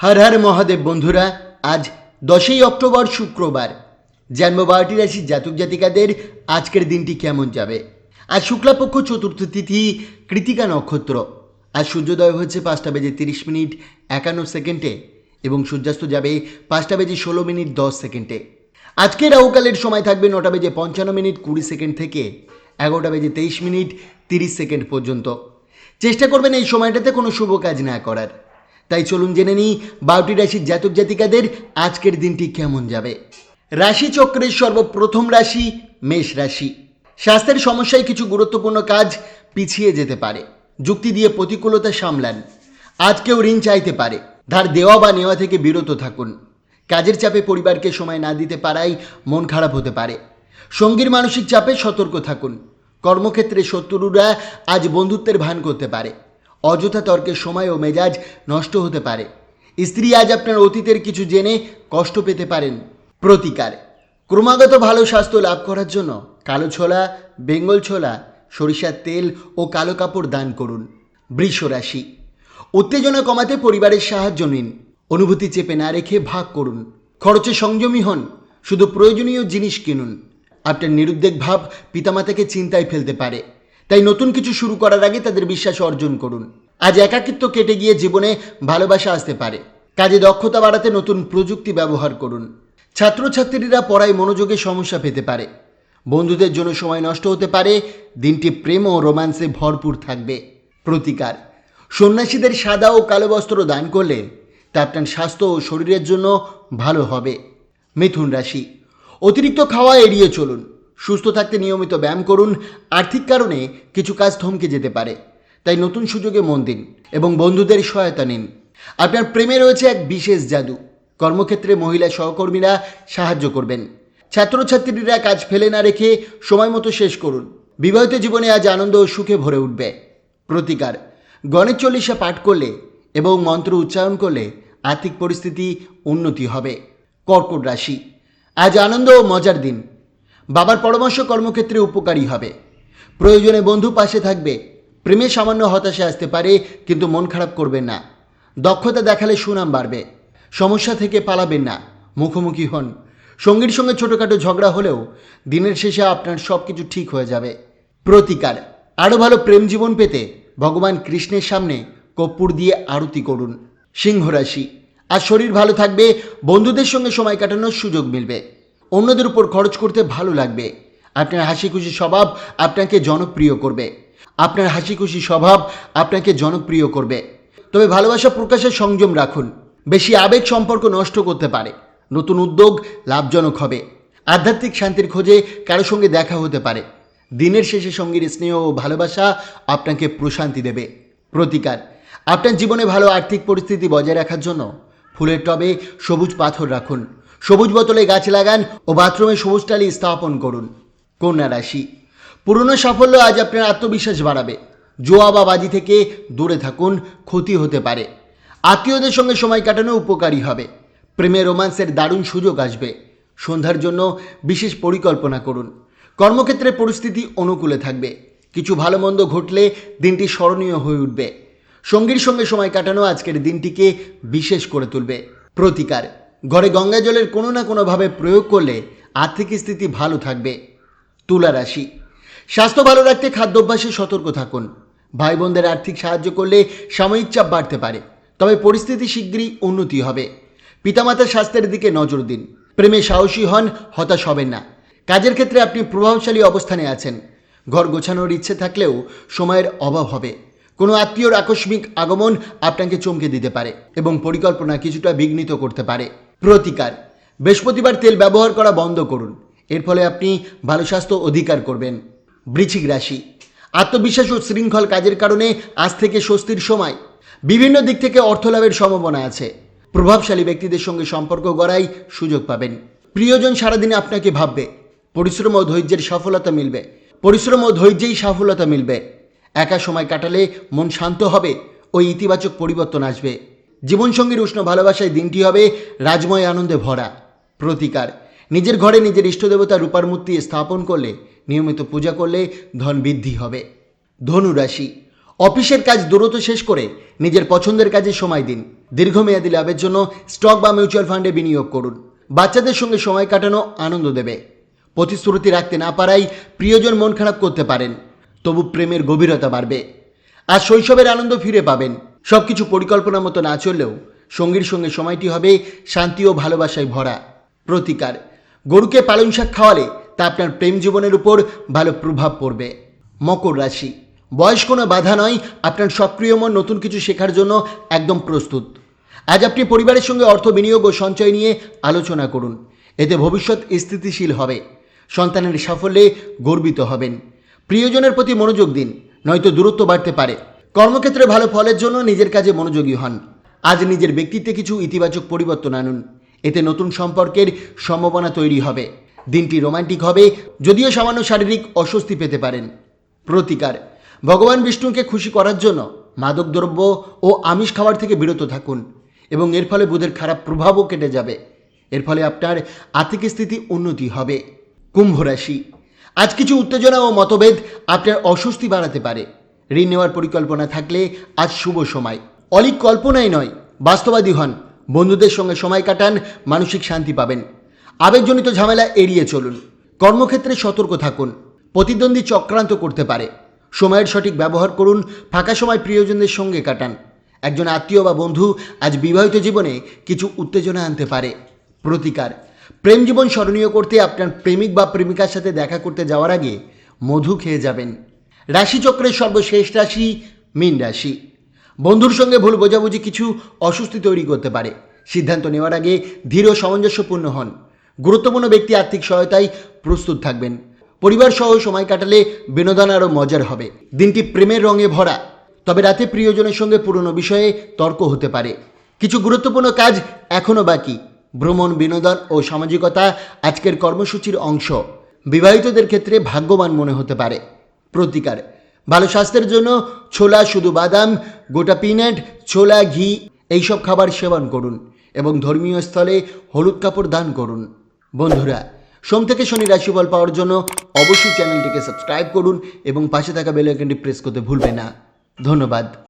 হর হর মহাদেব বন্ধুরা, আজ দশই অক্টোবর শুক্রবার। জন্মবারটি রাশির জাতক জাতিকাদের আজকের দিনটি কেমন যাবে? আজ শুক্লাপক্ষ চতুর্থ তিথি কৃতিকা নক্ষত্র। আজ সূর্যোদয় হচ্ছে পাঁচটা বেজে তিরিশ মিনিট একান্ন সেকেন্ডে এবং সূর্যাস্ত যাবে পাঁচটা বেজে ষোলো মিনিট দশ সেকেন্ডে। আজকে রাহুকালের সময় থাকবে নটা বেজে পঞ্চান্ন মিনিট কুড়ি সেকেন্ড থেকে এগারোটা বেজে তেইশ মিনিট তিরিশ সেকেন্ড পর্যন্ত। চেষ্টা করবেন এই সময়টাতে কোনো শুভ কাজ না করার। তাই চলুন জেনে নিই বারোটি রাশির জাতক জাতিকাদের আজকের দিনটি কেমন যাবে। রাশি চক্রের সর্বপ্রথম রাশি মেষ রাশি। স্বাস্থ্যের সমস্যায় কিছু গুরুত্বপূর্ণ কাজ পিছিয়ে যেতে পারে। যুক্তি দিয়ে প্রতিকূলতা সামলান। আজ কেউ ঋণ চাইতে পারে। ধার দেওয়া বা নেওয়া থেকে বিরত থাকুন। কাজের চাপে পরিবারকে সময় না দিতে পারাই মন খারাপ হতে পারে। সঙ্গীর মানসিক চাপে সতর্ক থাকুন। কর্মক্ষেত্রে শত্রুরা আজ বন্ধুত্বের ভান করতে পারে। অযথা তর্কের সময় ও মেজাজ নষ্ট হতে পারে। স্ত্রী আজ আপনার অতীতের কিছু জেনে কষ্ট পেতে পারেন। প্রতিকার। ক্রমাগত ভালো স্বাস্থ্য লাভ করার জন্য কালো ছোলা, বেঙ্গল ছোলা, সরিষার তেল ও কালো কাপড় দান করুন। বৃষ রাশি। উত্তেজনা কমাতে পরিবারের সাহায্য নিন। অনুভূতি চেপে না রেখে ভাগ করুন। খরচে সংযমী হন। শুধু প্রয়োজনীয় জিনিস কিনুন। আপনার নিরুদ্বেগ ভাব পিতামাতাকে চিন্তায় ফেলতে পারে। তাই নতুন কিছু শুরু করার আগে তাদের বিশ্বাস অর্জন করুন। আজ একাকিত্ব কেটে গিয়ে জীবনে ভালোবাসা আসতে পারে। কাজে দক্ষতা বাড়াতে নতুন প্রযুক্তি ব্যবহার করুন। ছাত্রছাত্রীরা পড়ায় মনোযোগে সমস্যা পেতে পারে। বন্ধুদের জন্য সময় নষ্ট হতে পারে। দিনটি প্রেম ও রোম্যান্সে ভরপুর থাকবে। প্রতিকার। সন্ন্যাসীদের সাদা ও কালো বস্ত্র দান করলে তা আপনার স্বাস্থ্য ও শরীরের জন্য ভালো হবে। মিথুন রাশি। অতিরিক্ত খাওয়া এড়িয়ে চলুন। সুস্থ থাকতে নিয়মিত ব্যায়াম করুন। আর্থিক কারণে কিছু কাজ থমকে যেতে পারে। তাই নতুন সুযোগে মন দিন এবং বন্ধুদের সহায়তা নিন। আপনার প্রেমে রয়েছে এক বিশেষ জাদু। কর্মক্ষেত্রে মহিলা সহকর্মীরা সাহায্য করবেন। ছাত্রছাত্রীরা কাজ ফেলে না রেখে সময় মতো শেষ করুন। বিবাহিত জীবনে আজ আনন্দ ও সুখে ভরে উঠবে। প্রতিকার, গণেশ চল্লিশা পাঠ করলে এবং মন্ত্র উচ্চারণ করলে আর্থিক পরিস্থিতি উন্নতি হবে। কর্কট রাশি, আজ আনন্দ ও মজার দিন। বাবার পরামর্শ কর্মক্ষেত্রে উপকারী হবে। প্রয়োজনে বন্ধু পাশে থাকবে। প্রেমে সামান্য হতাশা আসতে পারে, কিন্তু মন খারাপ করবেন না। দক্ষতা দেখালে সুনাম বাড়বে। সমস্যা থেকে পালাবেন না। মুখোমুখি হন। সঙ্গীর সঙ্গে ছোটোখাটো ঝগড়া হলেও দিনের শেষে আপনার সব কিছু ঠিক হয়ে যাবে। প্রতিকার। আরও ভালো প্রেম জীবন পেতে ভগবান কৃষ্ণের সামনে কর্পূর দিয়ে আরতি করুন। সিংহ রাশি আর শরীর ভালো থাকবে, বন্ধুদের সঙ্গে সময় কাটানোর সুযোগ মিলবে। অন্যদের উপর খরচ করতে ভালো লাগবে। আপনার হাসি খুশি স্বভাব আপনাকে জনপ্রিয় করবে। আপনার হাসি খুশি স্বভাব আপনাকে জনপ্রিয় করবে। তবে ভালোবাসা প্রকাশের সংযম রাখুন। বেশি আবেগ সম্পর্ক নষ্ট করতে পারে। নতুন উদ্যোগ লাভজনক হবে। আধ্যাত্মিক শান্তির খোঁজে কারও সঙ্গে দেখা হতে পারে। দিনের শেষে সঙ্গীর স্নেহ ও ভালোবাসা আপনাকে প্রশান্তি দেবে। প্রতিকার, আপনার জীবনে ভালো আর্থিক পরিস্থিতি বজায় রাখার জন্য ফুলের টবে সবুজ পাথর রাখুন। সবুজ বোতলে গাছ লাগান ও বাথরুমে সবুজ টালি স্থাপন করুন। কন্যা রাশি, পুরনো সাফল্য আজ আপনার আত্মবিশ্বাস বাড়াবে। জোয়া বা বাজি থেকে দূরে থাকুন, ক্ষতি হতে পারে। আত্মীয়দের সঙ্গে সময় কাটানো উপকারী হবে। প্রেমে রোমান্সের দারুণ সুযোগ আসবে। সন্ধ্যার জন্য বিশেষ পরিকল্পনা করুন। কর্মক্ষেত্রে পরিস্থিতি অনুকূলে থাকবে। কিছু ভালো মন্দ ঘটলে দিনটি স্মরণীয় হয়ে উঠবে। সঙ্গীর সঙ্গে সময় কাটানো আজকের দিনটিকে বিশেষ করে তুলবে। প্রতিকার ঘরে গঙ্গা জলের কোনো না কোনোভাবে প্রয়োগ করলে আর্থিক স্থিতি ভালো থাকবে। তুলা রাশি। স্বাস্থ্য ভালো রাখতে খাদ্যাভ্যাসে সতর্ক থাকুন। ভাই বোনদের আর্থিক সাহায্য করলে সাময়িক চাপ বাড়তে পারে, তবে পরিস্থিতি শীঘ্রই উন্নতি হবে। পিতামাতার স্বাস্থ্যের দিকে নজর দিন। প্রেমে সাহসী হন, হতাশ হবেন না। কাজের ক্ষেত্রে আপনি প্রভাবশালী অবস্থানে আছেন। ঘর গোছানোর ইচ্ছে থাকলেও সময়ের অভাব হবে। কোনো আত্মীয়র আকস্মিক আগমন আপনাকে চমকে দিতে পারে এবং পরিকল্পনা কিছুটা বিঘ্নিত করতে পারে। প্রতিকার। বৃহস্পতিবার তেল ব্যবহার করা বন্ধ করুন। এর ফলে আপনি ভালো স্বাস্থ্য অধিকার করবেন। বৃশ্চিক রাশি। আত্মবিশ্বাস ও শৃঙ্খল কাজের কারণে আজ থেকে স্বস্তির সময়। বিভিন্ন দিক থেকে অর্থ লাভের সম্ভাবনা আছে। প্রভাবশালী ব্যক্তিদের সঙ্গে সম্পর্ক গড়াই সুযোগ পাবেন। প্রিয়জন সারাদিনে আপনাকে ভাববে, পরিশ্রম ও ধৈর্যের সফলতা মিলবে। পরিশ্রম ও ধৈর্যেই সফলতা মিলবে। একা সময় কাটালে মন শান্ত হবে ও ইতিবাচক পরিবর্তন আসবে। জীবনসঙ্গীর উষ্ণ ভালোবাসায় দিনটি হবে রাজময় আনন্দে ভরা। প্রতিকার। নিজের ঘরে নিজের ইষ্টদেবতা রূপার মূর্তি স্থাপন করলে, নিয়মিত পূজা করলে ধন বৃদ্ধি হবে। ধনু রাশি। অফিসের কাজ দ্রুত শেষ করে নিজের পছন্দের কাজে সময় দিন। দীর্ঘমেয়াদী লাভের জন্য স্টক বা মিউচুয়াল ফান্ডে বিনিয়োগ করুন। বাচ্চাদের সঙ্গে সময় কাটানো আনন্দ দেবে। প্রতিশ্রুতি রাখতে না পারাই প্রিয়জন মন খারাপ করতে পারেন, তবু প্রেমের গভীরতা বাড়বে। আর শৈশবের আনন্দ ফিরে পাবেন। সবকিছু পরিকল্পনা মতো না চললেও সঙ্গীর সঙ্গে সময়টি হবে শান্তি ও ভালোবাসায় ভরা। প্রতিকার। গরুকে পালং শাক খাওয়ালে তা আপনার প্রেম জীবনের উপর ভালো প্রভাব পড়বে। মকর রাশি। বয়স কোনো বাধা নয়, আপনার সক্রিয় মন নতুন কিছু শেখার জন্য একদম প্রস্তুত। আজ আপনি পরিবারের সঙ্গে অর্থ বিনিয়োগ ও সঞ্চয় নিয়ে আলোচনা করুন। এতে ভবিষ্যৎ স্থিতিশীল হবে। সন্তানের সাফল্যে গর্বিত হবেন। প্রিয়জনের প্রতি মনোযোগ দিন, নয়তো দূরত্ব বাড়তে পারে। কর্মক্ষেত্রে ভালো ফলের জন্য নিজের কাজে মনোযোগী হন। আজ নিজের ব্যক্তিত্বে কিছু ইতিবাচক পরিবর্তন আনুন। এতে নতুন সম্পর্কের সম্ভাবনা তৈরি হবে। দিনটি রোমান্টিক হবে, যদিও সামান্য শারীরিক অস্বস্তি পেতে পারেন। প্রতিকার। ভগবান বিষ্ণুকে খুশি করার জন্য মাদকদ্রব্য ও আমিষ খাবার থেকে বিরত থাকুন এবং এর ফলে বুধের খারাপ প্রভাবও কেটে যাবে। এর ফলে আপনার আর্থিক স্থিতি উন্নতি হবে। কুম্ভ রাশি। আজ কিছু উত্তেজনা ও মতভেদ আপনার অস্বস্তি বাড়াতে পারে। ঋণ নেওয়ার পরিকল্পনা থাকলে আজ শুভ সময়। অলিক কল্পনাই নয় বাস্তবাদী হন। বন্ধুদের সঙ্গে সময় কাটান, মানসিক শান্তি পাবেন। আবেগজনিত ঝামেলা এড়িয়ে চলুন। কর্মক্ষেত্রে সতর্ক থাকুন। প্রতিদ্বন্দ্বী চক্রান্ত করতে পারে। সময়ের সঠিক ব্যবহার করুন, ফাঁকা সময় প্রিয়জনদের সঙ্গে কাটান। একজন আত্মীয় বা বন্ধু আজ বিবাহিত জীবনে কিছু উত্তেজনা আনতে পারে। প্রতিকার। প্রেম জীবন স্মরণীয় করতে আপনার প্রেমিক বা প্রেমিকার সাথে দেখা করতে যাওয়ার আগে মধু খেয়ে যাবেন। রাশিচক্রের সর্বশেষ রাশি মীন রাশি। বন্ধুর সঙ্গে ভুল বোঝাবুঝি কিছু অস্বস্তি তৈরি করতে পারে। সিদ্ধান্ত নেওয়ার আগে ধীর সামঞ্জস্যপূর্ণ হন। গুরুত্বপূর্ণ ব্যক্তি আর্থিক সহায়তায় প্রস্তুত থাকবেন। পরিবার সহ সময় কাটালে বিনোদন আরও মজার হবে। দিনটি প্রেমের রঙে ভরা, তবে রাতে প্রিয়জনের সঙ্গে পুরনো বিষয়ে তর্ক হতে পারে। কিছু গুরুত্বপূর্ণ কাজ এখনও বাকি। ভ্রমণ, বিনোদন ও সামাজিকতা আজকের কর্মসূচির অংশ। বিবাহিতদের ক্ষেত্রে ভাগ্যবান মনে হতে পারে। প্রতিকার। ভালো স্বাস্থ্যের জন্য ছোলা, শুধু বাদাম, গোটা পিনাট, ছোলা, ঘি এইসব খাবার সেবন করুন এবং ধর্মীয় স্থলে হলুদ কাপড় দান করুন। বন্ধুরা, সোম থেকে শনি রাশিফল পাওয়ার জন্য অবশ্যই চ্যানেলটিকে সাবস্ক্রাইব করুন এবং পাশে থাকা বেল আইকনটি প্রেস করতে ভুলবেন না। ধন্যবাদ।